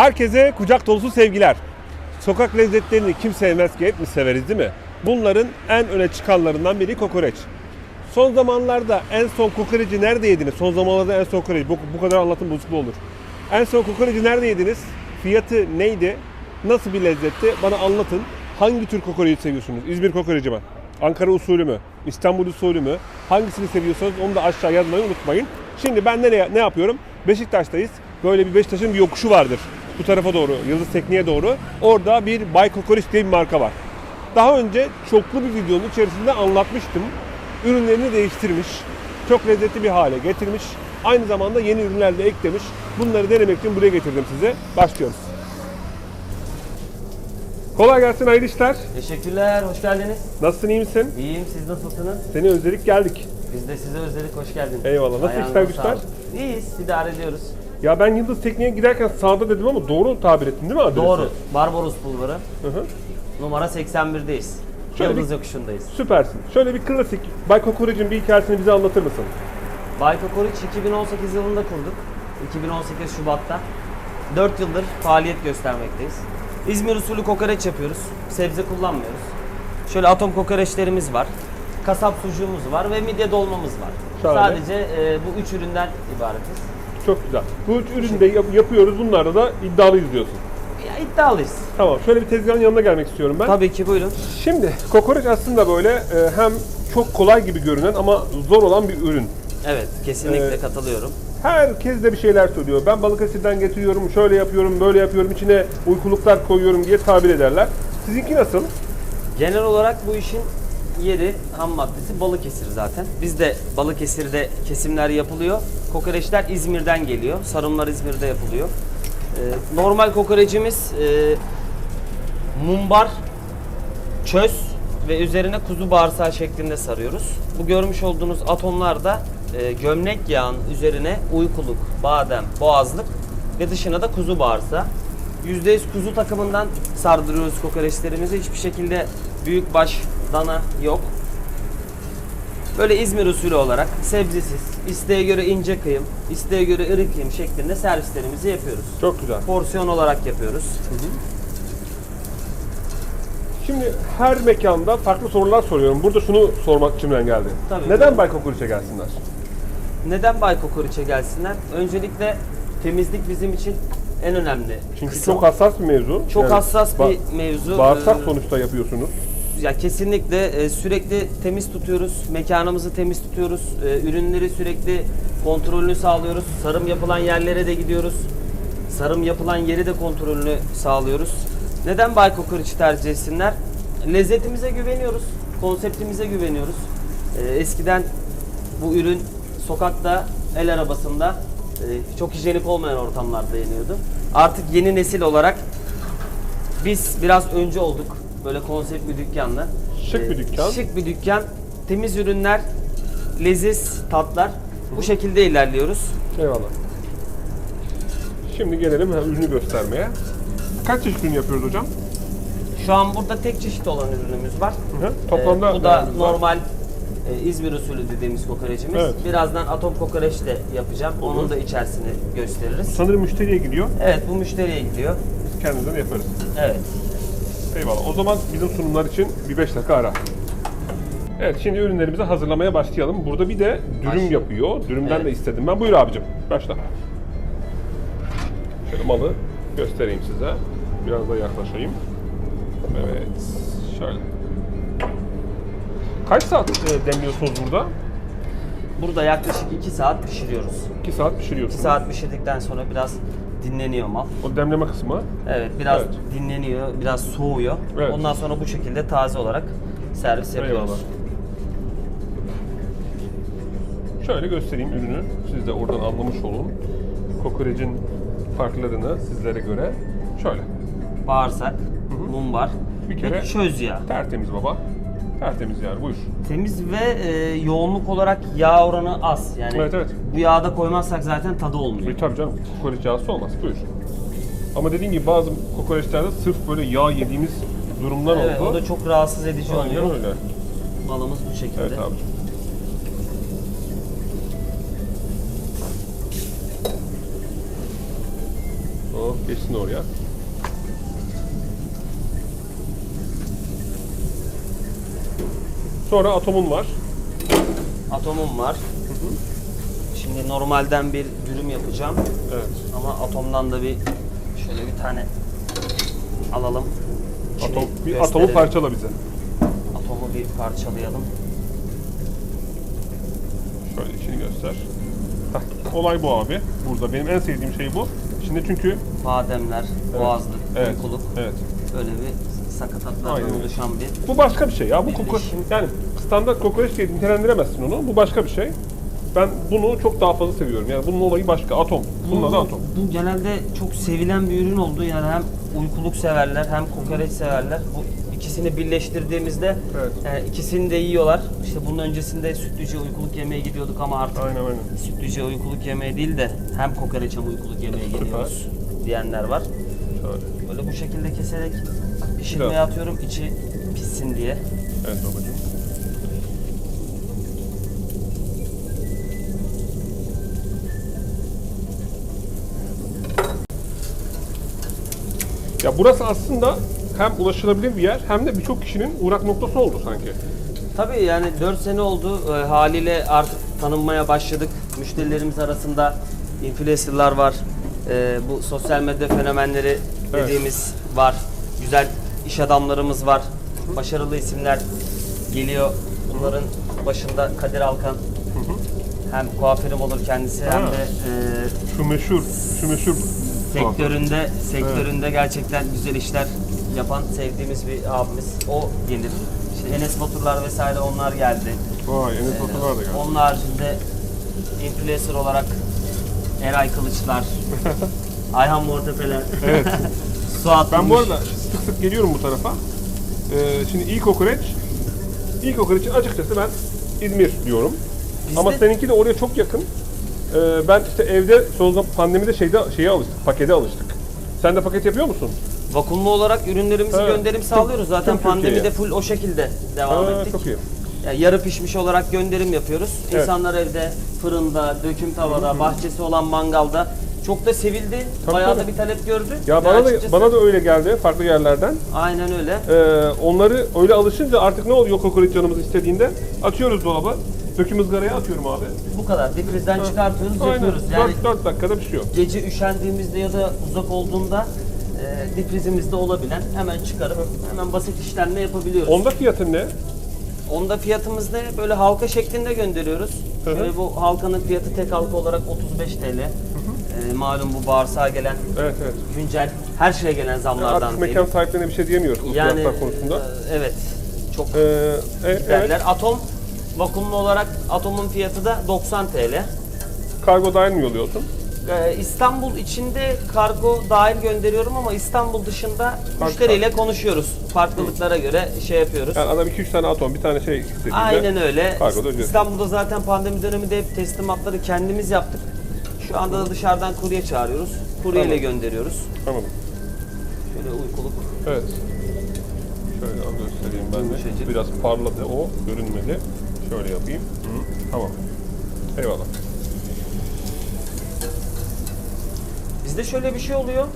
Herkese kucak dolusu sevgiler. Sokak lezzetlerini kim sevmez ki hep mi severiz değil mi? Bunların en öne çıkanlarından biri kokoreç. Son zamanlarda en son kokoreci nerede yediniz? Son zamanlarda en son kokoreç. Bu, bu kadar anlatım bozukluğu olur. En son kokoreci nerede yediniz? Fiyatı neydi? Nasıl bir lezzetti? Bana anlatın. Hangi tür kokoreci seviyorsunuz? İzmir kokoreci mi? Ankara usulü mü? İstanbul usulü mü? Hangisini seviyorsanız onu da aşağı yazmayı unutmayın. Şimdi ben nereye, ne yapıyorum? Beşiktaş'tayız. Böyle bir Beşiktaş'ın bir yokuşu vardır. Bu tarafa doğru, Yıldız Tekniğe doğru. Orada bir Bay Kokoreç diye bir marka var. Daha önce çoklu bir videonun içerisinde anlatmıştım. Ürünlerini değiştirmiş. Çok lezzetli bir hale getirmiş. Aynı zamanda yeni ürünler de eklemiş. Bunları denemek için buraya getirdim size. Başlıyoruz. Kolay gelsin, hayırlı işler. Teşekkürler, hoş geldiniz. Nasılsın, iyi misin? İyiyim, siz nasılsınız? Seni özledik geldik. Biz de size özledik, hoş geldiniz. Eyvallah. Nasıl Ayağınıza işler, güçler? İyiyiz, idare ediyoruz. Ya ben Yıldız Tekniğe giderken sağda dedim ama doğru tabir ettin değil mi adresi? Doğru, Barbaros Bulvarı, Hı hı. numara 81'deyiz. Şöyle Yıldız bir- Yokuşu'ndayız. Süpersin. Şöyle bir klasik Bay Kokoreç'in bir hikayesini bize anlatır mısın? Bay Kokoreç 2018 yılında kurduk. 2018 Şubat'ta. 4 yıldır faaliyet göstermekteyiz. İzmir usulü kokoreç yapıyoruz. Sebze kullanmıyoruz. Şöyle atom kokoreçlerimiz var. Kasap sucuğumuz var ve midye dolmamız var. Şahane. Sadece e, bu üç üründen ibaretiz. Çok güzel. Bu üç ürünü de yap- yapıyoruz. Bunlarda da iddialıyız diyorsun. Ya iddialıyız. Tamam. Şöyle bir tezgahın yanına gelmek istiyorum ben. Tabii ki buyurun. Şimdi kokoreç aslında böyle e, hem çok kolay gibi görünen ama zor olan bir ürün. Evet, kesinlikle Ee, katılıyorum. Herkes de bir şeyler söylüyor. Ben Balıkesir'den getiriyorum, şöyle yapıyorum, böyle yapıyorum, içine uykuluklar koyuyorum diye tabir ederler. Sizinki nasıl? Genel olarak bu işin yeri, ham maddesi Balıkesir zaten. Biz de Balıkesir'de kesimler yapılıyor. Kokoreçler İzmir'den geliyor. Sarımlar İzmir'de yapılıyor. Ee, normal kokorecimiz e, mumbar, çöz ve üzerine kuzu bağırsağı şeklinde sarıyoruz. Bu görmüş olduğunuz atomlar da e, gömlek yağın üzerine uykuluk, badem, boğazlık ve dışına da kuzu bağırsağı. %100 kuzu takımından sardırıyoruz kokoreçlerimizi. Hiçbir şekilde büyük baş dana yok. Böyle İzmir usulü olarak sebzesiz, isteğe göre ince kıyım, isteğe göre iri kıyım şeklinde servislerimizi yapıyoruz. Çok güzel. Porsiyon olarak yapıyoruz. Şimdi her mekanda farklı sorular soruyorum. Burada şunu sormak içimden geldi. Tabii. Neden Bay Kokoreç'e gelsinler? Neden Bay Kokoreç'e gelsinler? Öncelikle temizlik bizim için en önemli. Çünkü kısım. çok hassas bir mevzu. Çok hassas bir mevzu. Bağırsak Ee, sonuçta yapıyorsunuz. Ya kesinlikle e, sürekli temiz tutuyoruz. Mekanımızı temiz tutuyoruz. E, ürünleri sürekli kontrolünü sağlıyoruz. Sarım yapılan yerlere de gidiyoruz. Sarım yapılan yeri de kontrolünü sağlıyoruz. Neden Bay Kokoreç'i tercih etsinler? Lezzetimize güveniyoruz. Konseptimize güveniyoruz. E, eskiden bu ürün sokakta, el arabasında e, çok hijyenik olmayan ortamlarda yeniyordu. Artık yeni nesil olarak biz biraz önce olduk. Böyle konsept bir dükkanla. Şık bir dükkan. Şık bir dükkan. Temiz ürünler, leziz tatlar. Bu şekilde ilerliyoruz. Eyvallah. Şimdi gelelim hem ürünü göstermeye. Kaç çeşit ürün yapıyoruz hocam? Şu an burada tek çeşit olan ürünümüz var. Hı hı. Toplamda Ee, bu da nelerimiz var? normal e, İzmir usulü dediğimiz kokoreçimiz. Evet. Birazdan atom kokoreç de yapacağım. Onun da içerisini gösteririz. Sanırım müşteriye gidiyor. Evet bu müşteriye gidiyor. Kendimizden yaparız. Evet. Eyvallah. O zaman bizim sunumlar için bir 5 dakika ara. Evet şimdi ürünlerimizi hazırlamaya başlayalım. Burada bir de dürüm Başlayalım. yapıyor. Dürümden Evet. de istedim ben. Buyur abicim. Başla. Şöyle malı göstereyim size. Biraz da yaklaşayım. Evet. Şöyle. Kaç saat e, demliyorsunuz burada? Burada yaklaşık 2 saat pişiriyoruz. 2 saat 2 pişiriyorsunuz. saat pişirdikten sonra biraz dinleniyor mal. O demleme kısmı. Evet biraz Evet. dinleniyor, biraz soğuyor. Evet. Ondan sonra bu şekilde taze olarak servis yapıyoruz. Eyvallah. Şöyle göstereyim ürünü. Siz de oradan anlamış olun. Kokorecin farklarını sizlere göre. Şöyle. Bağırsak, mumbar Bir ve kere- çöz yağı. Tertemiz baba. Tertemiz yani buyur. Temiz ve e, yoğunluk olarak yağ oranı az. Yani Evet, evet. bu yağı da koymazsak zaten tadı olmuyor. E tabii canım kokoreç yağısı olmaz. Buyur. Ama dediğim gibi bazı kokoreçlerde sırf böyle yağ yediğimiz durumlar Evet, oldu. o da çok rahatsız edici Aynen oluyor. öyle. Malımız bu şekilde. Evet abicim. Oh, geç girsin oraya. Sonra atomun var. Atomum var. Şimdi normalden bir dürüm yapacağım. Evet. Ama atomdan da bir şöyle bir tane alalım. İçini Atom, bir gösterelim. atomu parçala bize. Atomu bir parçalayalım. Şöyle içini göster. Heh, olay bu abi. Burada benim en sevdiğim şey bu. Şimdi çünkü Bademler, boğazlık, evet, uykuluk. evet. Böyle bir sakatatlardan Aynen oluşan bir Bu başka bir şey ya. Bu koku, Birleşim. yani standart kokoreç diye nitelendiremezsin onu. Bu başka bir şey. Ben bunu çok daha fazla seviyorum. Yani bunun olayı başka. Atom. Bunun adı atom. Bu genelde çok sevilen bir ürün oldu. Yani hem uykuluk severler hem kokoreç severler. Bu ikisini birleştirdiğimizde Evet. e, ikisini de yiyorlar. İşte bunun öncesinde sütlüce uykuluk yemeye gidiyorduk ama artık Aynen aynen. sütlüce uykuluk yemeye değil de hem kokoreç hem uykuluk yemeye geliyoruz diyenler var. Şöyle. Böyle bu şekilde keserek pişirmeye Güzel. atıyorum içi pişsin diye. Evet babacığım. Ya burası aslında hem ulaşılabilir bir yer hem de birçok kişinin uğrak noktası oldu sanki. Tabii yani 4 sene oldu. Ee, haliyle artık tanınmaya başladık. Müşterilerimiz arasında influencerlar var. Ee, bu sosyal medya fenomenleri dediğimiz var. Güzel iş adamlarımız var. Başarılı isimler geliyor. Bunların başında Kadir Alkan. Hem kuaförüm olur kendisi hem Ha. de e, Şu meşhur, şu meşhur sektöründe sektöründe gerçekten güzel işler yapan sevdiğimiz bir abimiz. O gelir. İşte Enes Baturlar vesaire onlar geldi. Vay Enes Baturlar da geldi. Onun haricinde influencer olarak Eray Kılıçlar, Ayhan Mortepeler. Suat Ben bu Gümüş. arada sık sık geliyorum bu tarafa. Ee, şimdi iyi kokoreç, iyi kokoreçin açıkçası ben İzmir diyorum. Bizde- Ama seninki de oraya çok yakın. Ee, ben işte evde son zaman pandemide şeyde şeye alıştık, pakete alıştık. Sen de paket yapıyor musun? vakumlu olarak ürünlerimizi Evet. gönderim sağlıyoruz. Zaten tüm Türkiye'ye. pandemide full o şekilde devam Ha, ettik. çok iyi. Yani yarı pişmiş olarak gönderim yapıyoruz. Evet. İnsanlar evde, fırında, döküm tavada, bahçesi olan mangalda çok da sevildi. Tabii, Bayağı tabii. da bir talep gördü. Ya bana da açıkçası- bana da öyle geldi farklı yerlerden. Aynen öyle. Ee, onları öyle alışınca artık ne oluyor kokoreç canımız istediğinde? Atıyoruz dolaba. Döküm ızgaraya atıyorum abi. Bu kadar. Difrizden çıkartıyoruz, yapıyoruz. Yani 4, 4 dakikada pişiyor. gece üşendiğimizde ya da uzak olduğunda e, difrizimizde olabilen hemen çıkarıp hemen basit işlemle yapabiliyoruz. Onda fiyatın ne? Onda fiyatımız ne? Böyle halka şeklinde gönderiyoruz. Hı hı. Şöyle bu halkanın fiyatı tek halka olarak 35 TL. E, malum bu bağırsağa gelen Evet evet. güncel her şeye gelen zamlardan Artık mekan sahiplerine bir şey diyemiyoruz bu Yani fiyatlar konusunda. e, evet. Çok Ee, e- evet. Atom vakumlu olarak atomun fiyatı da 90 TL. kargo dahil mi yolluyorsun? Ee, İstanbul içinde kargo dahil gönderiyorum ama İstanbul dışında müşteriyle konuşuyoruz. Farklılıklara göre şey yapıyoruz. Yani adam 2-3 tane atom, bir tane şey istediğinde. Aynen öyle. İstanbul'da zaten pandemi döneminde hep teslimatları kendimiz yaptık. Şu anda da dışarıdan kurye çağırıyoruz. Kuryeyle Tamam. gönderiyoruz. Anladım. Şöyle uykuluk. Evet. Şöyle al göstereyim ben de. Yumuşacık. Biraz parladı o, görünmedi. Şöyle yapayım. Hı, tamam. Eyvallah. Bizde şöyle bir şey oluyor.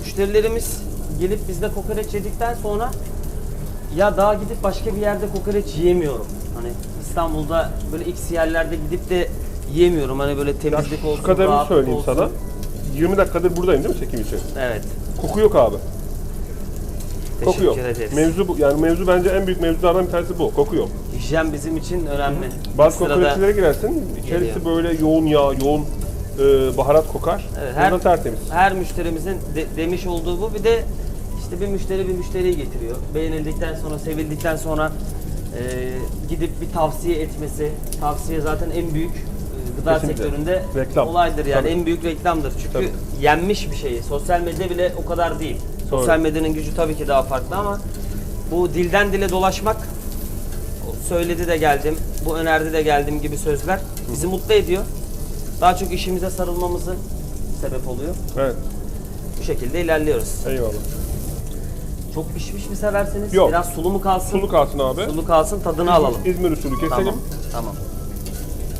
Müşterilerimiz gelip bizde kokoreç yedikten sonra ya daha gidip başka bir yerde kokoreç yiyemiyorum. Hani İstanbul'da böyle X yerlerde gidip de yiyemiyorum. Hani böyle temizlik olsun, şu kadarını rahatlık söyleyeyim olsun. sana. 20 dakikadır buradayım değil mi çekim için? Evet. Koku yok abi. Koku Teşekkür yok. ederiz. Mevzu bu. Yani mevzu bence en büyük mevzulardan bir tanesi bu. Koku yok. Hijyen bizim için önemli. Bazı Sırada- kokoreçlere girersin. İçerisi böyle yoğun yağ, yoğun e, baharat kokar. Evet, Burada her, tertemiz. her müşterimizin de- demiş olduğu bu. Bir de işte bir müşteri bir müşteriyi getiriyor. Beğenildikten sonra, sevildikten sonra e, gidip bir tavsiye etmesi. Tavsiye zaten en büyük gıda Kesinlikle. sektöründe Reklam. olaydır yani. Tabii. En büyük reklamdır. Çünkü Tabii. yenmiş bir şey. Sosyal medya bile o kadar değil. Sosyal medyanın gücü tabii ki daha farklı ama bu dilden dile dolaşmak söyledi de geldim, bu önerdi de geldim gibi sözler bizi mutlu ediyor. Daha çok işimize sarılmamızı sebep oluyor. Evet. Bu şekilde ilerliyoruz. Eyvallah. Çok pişmiş mi severseniz? Yok. Biraz sulu mu kalsın? Sulu kalsın abi. Sulu kalsın, tadını alalım. İzmir usulü keselim. Tamam. Tamam.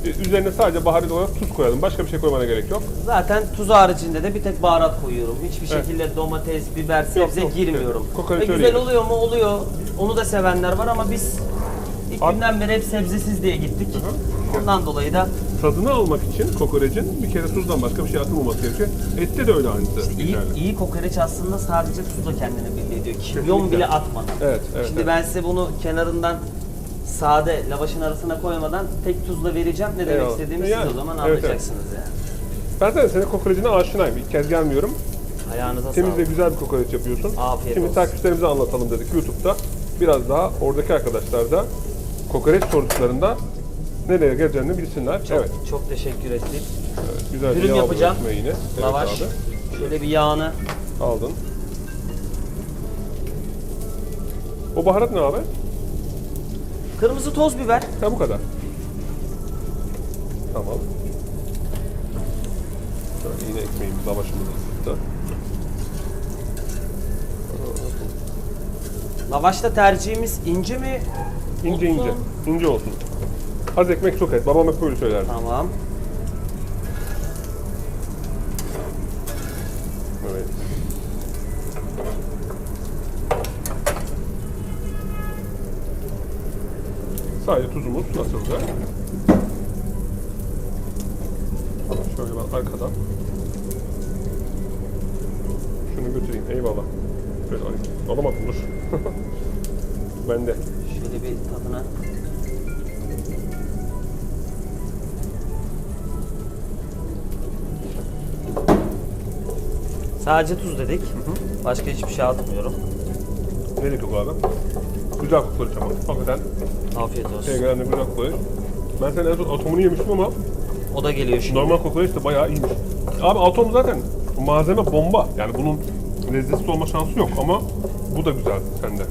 E, Üzerine sadece baharat olarak tuz koyalım. Başka bir şey koymana gerek yok. Zaten tuz haricinde de bir tek baharat koyuyorum. Hiçbir Evet. şekilde domates, biber, sebze yok. girmiyorum. Evet. Kokoreç Ve öyle güzel yenir. oluyor mu? Oluyor. Onu da sevenler var ama biz ilk At- günden beri hep sebzesiz diye gittik. hı. Ondan dolayı da Tadını almak için kokorecin bir kere tuzdan başka bir şey atılmaması gerekiyor. Ette de öyle aynısı. iyi, geçerli. iyi kokoreç aslında sadece tuzla kendini belli ediyor. Kimyon bile atmadan. Evet, evet, Şimdi evet. ben size bunu kenarından sade lavaşın arasına koymadan tek tuzla vereceğim. Ne demek Eyvallah. istediğimi Yani, siz o zaman evet, evet. anlayacaksınız yani. Ben zaten senin kokorecine aşinayım. İlk kez gelmiyorum. Ayağınıza Temiz ve sağlık. güzel bir kokoreç yapıyorsun. Afiyet Şimdi olsun. takipçilerimize anlatalım dedik YouTube'da. Biraz daha oradaki arkadaşlar da kokoreç sorduklarında nereye geleceğini bilsinler. Çok, evet. çok teşekkür ettik. evet. Güzel Dürüm bir yağ yapacağım. ekmeğini. Evet Lavaş. abi. Şöyle bir yağını. Aldın. O baharat ne abi? Kırmızı toz biber. Ha bu kadar. Tamam. Şöyle yine ekmeğimiz, lavaşımız ısıttı. Lavaşta tercihimiz ince mi? İnce ince. İnce olsun. Az ekmek çok et. Babam hep böyle söylerdi. Tamam. Evet. Sadece tuzumuz nasıldı? Şöyle ben arkadan. Şunu götüreyim. Eyvallah. Şöyle alayım. Alamadım dur. Bende. Şöyle bir tadına. Sadece tuz dedik. Başka hiçbir şey atmıyorum. Ne dedik abi? Güzel kokoreç ama. Hakikaten Afiyet olsun. de güzel kokoreç. Ben senin en son atomunu yemiştim ama O da geliyor şimdi. Normal kokoreç de bayağı iyiymiş. Abi atom zaten malzeme bomba. Yani bunun lezzetli olma şansı yok ama bu da güzel sende.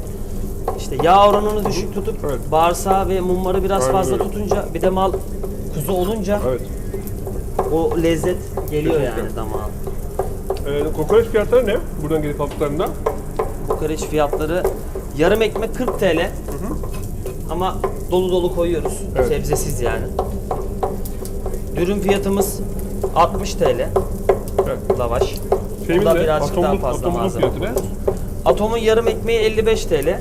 İşte yağ oranını düşük tutup Evet. bağırsağı ve mumları biraz Aynen fazla öyle. tutunca bir de mal kuzu olunca Evet. o lezzet geliyor Kesinlikle. yani damağa. Ee, kokoreç fiyatları ne? Buradan gelip aldıklarında. Kokoreç fiyatları yarım ekmek 40 TL. Ama dolu dolu koyuyoruz. Evet. Sebzesiz yani. Dürüm fiyatımız 60 TL. Evet. Lavaş. Şeyimiz Bunda ne? birazcık daha Atomumuz, fazla atomumuz malzeme fiyatı ne? Atomun yarım ekmeği 55 TL.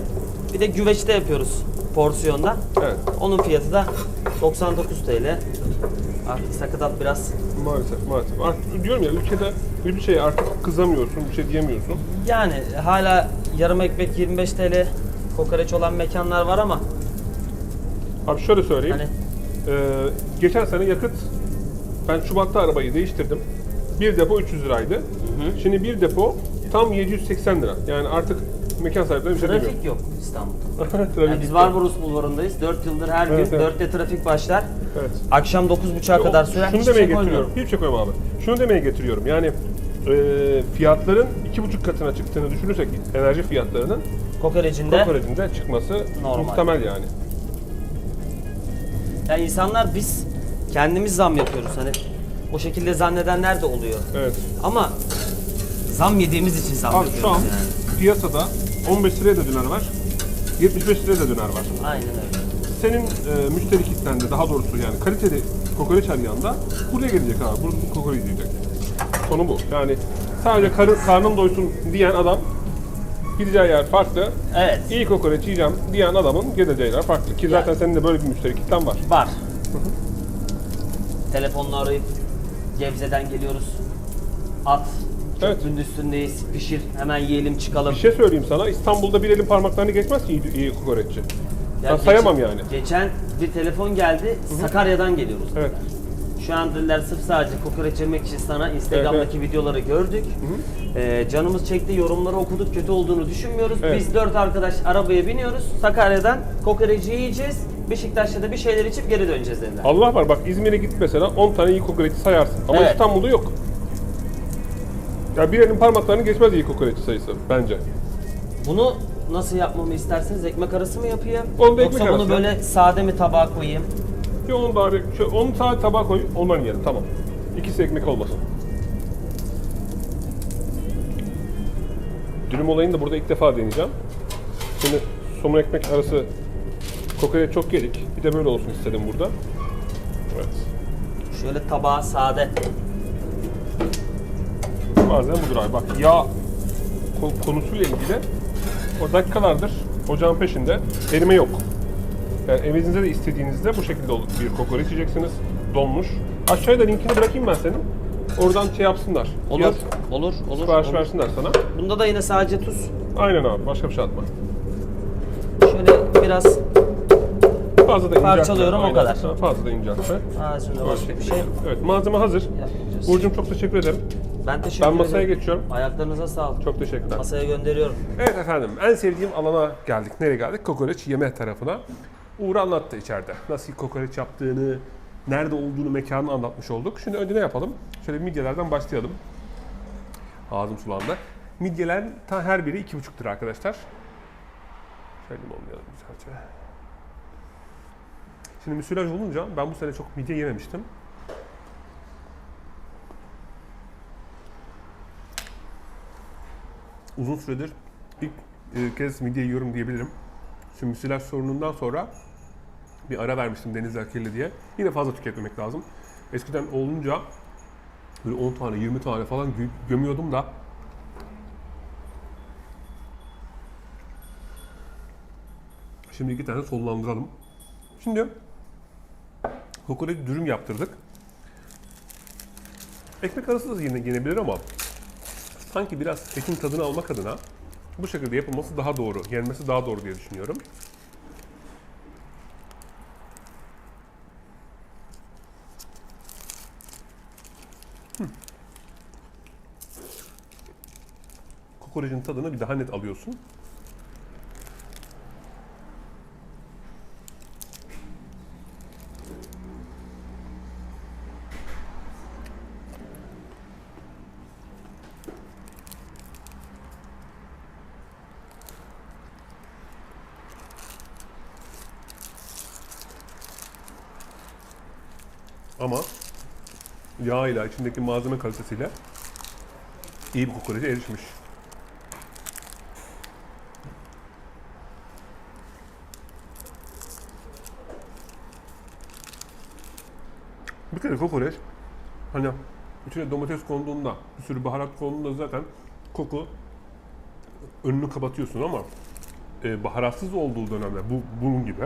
Bir de güveçte yapıyoruz porsiyonda. Evet. Onun fiyatı da 99 TL. Artık sakatat biraz Maalesef maalesef. Artık diyorum ya ülkede bir şey artık kızamıyorsun, bir şey diyemiyorsun. yani hala yarım ekmek 25 TL kokoreç olan mekanlar var ama Abi şöyle söyleyeyim. hani Ee, geçen sene yakıt, ben Şubat'ta arabayı değiştirdim. Bir depo 300 liraydı. Şimdi bir depo tam 780 lira. Yani artık mekan sahipleri bir şey demiyor. trafik yok İstanbul'da. Trafik Yani biz yok. Barbaros Bulvarı'ndayız. 4 yıldır her Evet, gün evet. 4'te trafik başlar. Evet. Akşam 9.30'a kadar sürer. Şunu Hiçbir demeye şey getiriyorum. koymuyorum. Hiçbir şey koymam abi. Şunu demeye getiriyorum. Yani e, fiyatların iki buçuk katına çıktığını düşünürsek enerji fiyatlarının Kokorecinde kokorecinde çıkması Normal. muhtemel yani. yani insanlar biz kendimiz zam yapıyoruz. Hani o şekilde zannedenler de oluyor. Evet. Ama zam yediğimiz için zam Abi yapıyoruz şu an yani. piyasada 15 liraya da döner var. 75 liraya da döner var. Aynen öyle. Senin e, müşteri kitlende daha doğrusu yani kaliteli kokoreç arayanda buraya gelecek abi. Burada kokoreç yiyecek. Konu bu. Yani sadece karı, karnım doysun diyen adam gideceği yer farklı. Evet. İyi kokoreç yiyeceğim diyen adamın geleceği yer farklı. Ki zaten Yani. senin de böyle bir müşteri kitlen var. Var. Telefonla arayıp Gebze'den geliyoruz. At. Evet. Köprünün üstündeyiz. Pişir. Hemen yiyelim çıkalım. Bir şey söyleyeyim sana. İstanbul'da bir elin parmaklarını geçmez ki iyi, iyi kokoreççi. Ya ben geçen- sayamam yani. Geçen bir telefon geldi. Sakarya'dan geliyoruz. Evet. Şu an dediler sırf sadece kokoreç yemek için sana Instagram'daki videoları gördük. Ee, canımız çekti, yorumları okuduk, kötü olduğunu düşünmüyoruz. Evet. Biz dört arkadaş arabaya biniyoruz. Sakarya'dan kokoreci yiyeceğiz. Beşiktaş'ta da bir şeyler içip geri döneceğiz dediler. Allah var bak İzmir'e git mesela 10 tane iyi kokoreçi sayarsın. Ama Evet. İstanbul'da yok. Ya bir elin parmaklarını geçmez iyi kokoreççi sayısı bence. Bunu nasıl yapmamı isterseniz ekmek arası mı yapayım? Onu da Yoksa ekmek bunu arası. böyle sade mi tabağa koyayım? Bir onu da abi, şu, onu sadece tabağa koy, ondan yiyelim tamam. İkisi ekmek olmasın. Dürüm olayını da burada ilk defa deneyeceğim. Şimdi somun ekmek arası kokoreç çok yedik. Bir de böyle olsun istedim burada. Evet. Şöyle tabağa sade. Malzeme budur abi. Bak yağ ko- konusuyla ilgili o dakikalardır ocağın peşinde erime yok. Yani evinizde de istediğinizde bu şekilde bir kokoreç yiyeceksiniz. Donmuş. Aşağıya da linkini bırakayım ben senin. Oradan şey yapsınlar. Olur, Yaz, olur, olur. sipariş olur. versinler sana. Bunda da yine sadece tuz. Aynen abi. Başka bir şey atma. Şöyle biraz Fazla da inceltme. Parçalıyorum, o kadar. Fazla da inceltme. ağzında Böyle başka bir şey Evet malzeme hazır. Burcu'm çok teşekkür ederim. Ben teşekkür Ben ederim. masaya geçiyorum. Ayaklarınıza sağlık. Çok teşekkürler. Masaya gönderiyorum. Evet efendim en sevdiğim alana geldik. Nereye geldik? Kokoreç yeme tarafına. Uğur anlattı içeride. Nasıl kokoreç yaptığını, nerede olduğunu, mekanı anlatmış olduk. Şimdi önce ne yapalım? Şöyle midyelerden başlayalım. Ağzım sulandı. Midyeler ta her biri 2,5 lira arkadaşlar. Şöyle limonlayalım güzelce. Şimdi müsilaj olunca ben bu sene çok midye yememiştim. uzun süredir ilk e, kez midye yiyorum diyebilirim. Şu müsilaj sorunundan sonra bir ara vermiştim denizler kirli diye. Yine fazla tüketmemek lazım. Eskiden olunca böyle 10 tane 20 tane falan gö- gömüyordum da Şimdi iki tane sollandıralım. Şimdi kokoreç dürüm yaptırdık. Ekmek arası da yine yenebilir ama sanki biraz etin tadını almak adına bu şekilde yapılması daha doğru, yenmesi daha doğru diye düşünüyorum. Kokorecin tadını bir daha net alıyorsun. Ama yağıyla, içindeki malzeme kalitesiyle iyi bir kokorece erişmiş. Kokoreç hani içine domates konduğunda, bir sürü baharat konduğunda zaten koku önünü kapatıyorsun ama e, baharatsız olduğu dönemde bu bunun gibi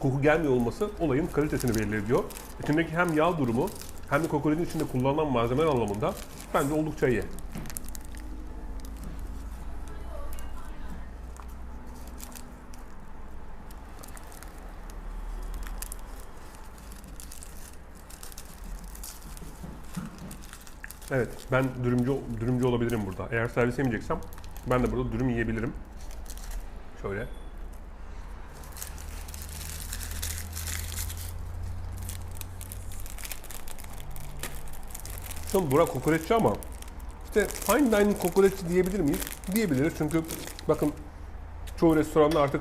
koku gelmiyor olması olayın kalitesini belli ediyor. İçindeki hem yağ durumu hem de kokoreçin içinde kullanılan malzemeler anlamında bence oldukça iyi. Evet, ben dürümcü dürümcü olabilirim burada. Eğer servis yemeyeceksem ben de burada dürüm yiyebilirim. Şöyle. Şimdi Burak kokoreççi ama işte fine dining kokoreççi diyebilir miyiz? Diyebiliriz çünkü bakın çoğu restoranda artık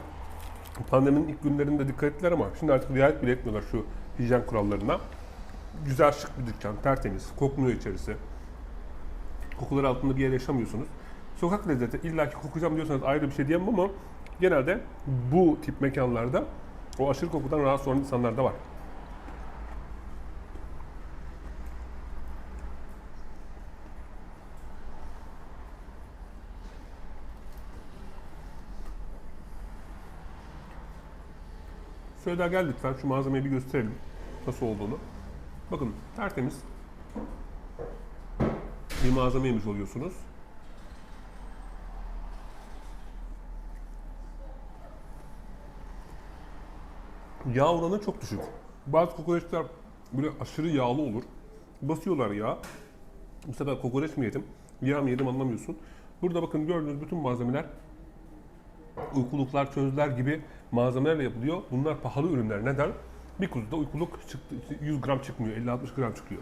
pandeminin ilk günlerinde dikkat ettiler ama şimdi artık riayet bile etmiyorlar şu hijyen kurallarına. Güzel şık bir dükkan, tertemiz, kokmuyor içerisi. Kokular altında bir yer yaşamıyorsunuz. Sokak lezzeti illaki kokacağım diyorsanız ayrı bir şey diyemem ama genelde bu tip mekanlarda o aşırı kokudan rahatsız olan insanlar da var. Söyle gel lütfen şu malzemeyi bir gösterelim. Nasıl olduğunu. Bakın tertemiz bir malzeme yemiş oluyorsunuz. Yağ oranı çok düşük. Bazı kokoreçler böyle aşırı yağlı olur. Basıyorlar yağ. Bu sefer kokoreç mi yedim? Yağ mı yedim anlamıyorsun. Burada bakın gördüğünüz bütün malzemeler uykuluklar, çözler gibi malzemelerle yapılıyor. Bunlar pahalı ürünler. Neden? Bir kuzuda uykuluk çıktı, 100 gram çıkmıyor, 50-60 gram çıkıyor.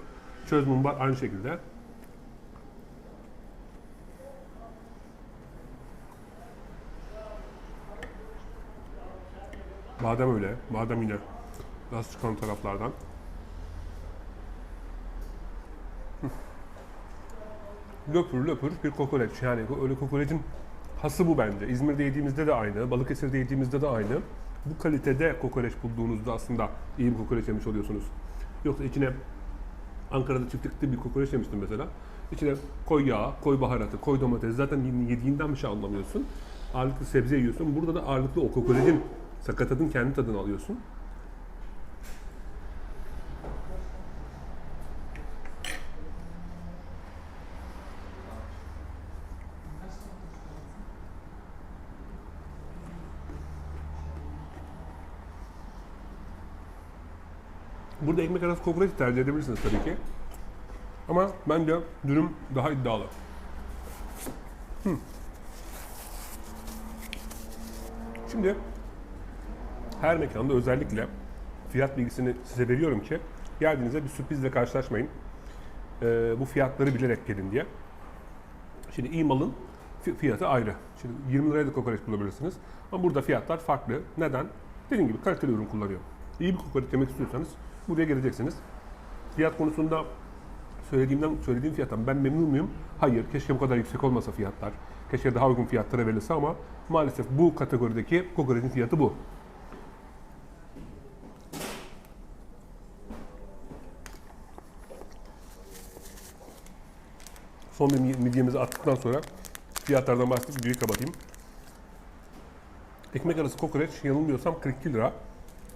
Çöz mumbar aynı şekilde. Badem öyle. Badem yine biraz çıkan taraflardan. Löpür löpür bir kokoreç. Yani öyle kokorecin hası bu bence. İzmir'de yediğimizde de aynı, Balıkesir'de yediğimizde de aynı. Bu kalitede kokoreç bulduğunuzda aslında iyi bir kokoreç yemiş oluyorsunuz. Yoksa içine Ankara'da çiftlikte bir kokoreç yemiştim mesela. İçine koy yağ, koy baharatı, koy domates. Zaten yediğinden bir şey anlamıyorsun. Ağırlıklı sebze yiyorsun. Burada da ağırlıklı o kokorecin, sakatatın kendi tadını alıyorsun. Burada ekmek arası kokoreç tercih edebilirsiniz tabii ki. Ama bence dürüm daha iddialı. Hı. Şimdi her mekanda özellikle fiyat bilgisini size veriyorum ki geldiğinizde bir sürprizle karşılaşmayın. Ee, bu fiyatları bilerek gelin diye. Şimdi iyi malın fi- fiyatı ayrı. Şimdi 20 liraya da kokoreç bulabilirsiniz. Ama burada fiyatlar farklı. Neden? Dediğim gibi kaliteli ürün kullanıyor. İyi bir kokoreç yemek istiyorsanız buraya geleceksiniz. Fiyat konusunda söylediğimden söylediğim fiyattan ben memnun muyum? Hayır. Keşke bu kadar yüksek olmasa fiyatlar. Keşke daha uygun fiyatlara verilse ama maalesef bu kategorideki kokoreçin fiyatı bu. Son bir midyemizi attıktan sonra fiyatlardan bahsedip videoyu kapatayım. Ekmek arası kokoreç yanılmıyorsam 42 lira.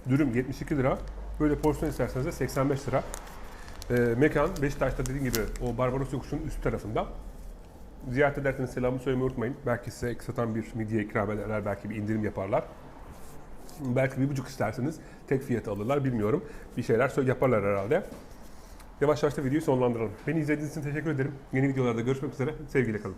Dürüm 72 lira. Böyle porsiyon isterseniz de 85 lira. Ee, mekan Beşiktaş'ta dediğim gibi o Barbaros yokuşunun üst tarafında. Ziyaret ederseniz selamı söylemeyi unutmayın. Belki size ekstradan bir midye ikram ederler, belki bir indirim yaparlar. Belki bir buçuk isterseniz tek fiyatı alırlar bilmiyorum. Bir şeyler yaparlar herhalde. Yavaş yavaş da videoyu sonlandıralım. Beni izlediğiniz için teşekkür ederim. Yeni videolarda görüşmek üzere. Sevgiyle kalın.